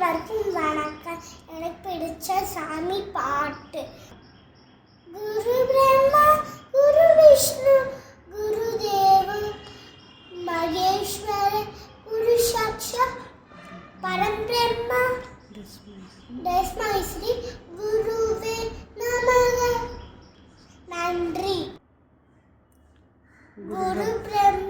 அனைவருக்கும் வணக்கம். எனக்கு பிடிச்ச சாமி பாட்டு. குரு பிரம்மா குரு விஷ்ணு குரு தேவ மகேஸ்வர குரு சாட்சா பரம்பிரம்மா தஸ்மாஸ்ரீ குருவே நமக. நன்றி. குரு பிரம்மா.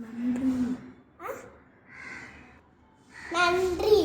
நன்றி. நன்றி.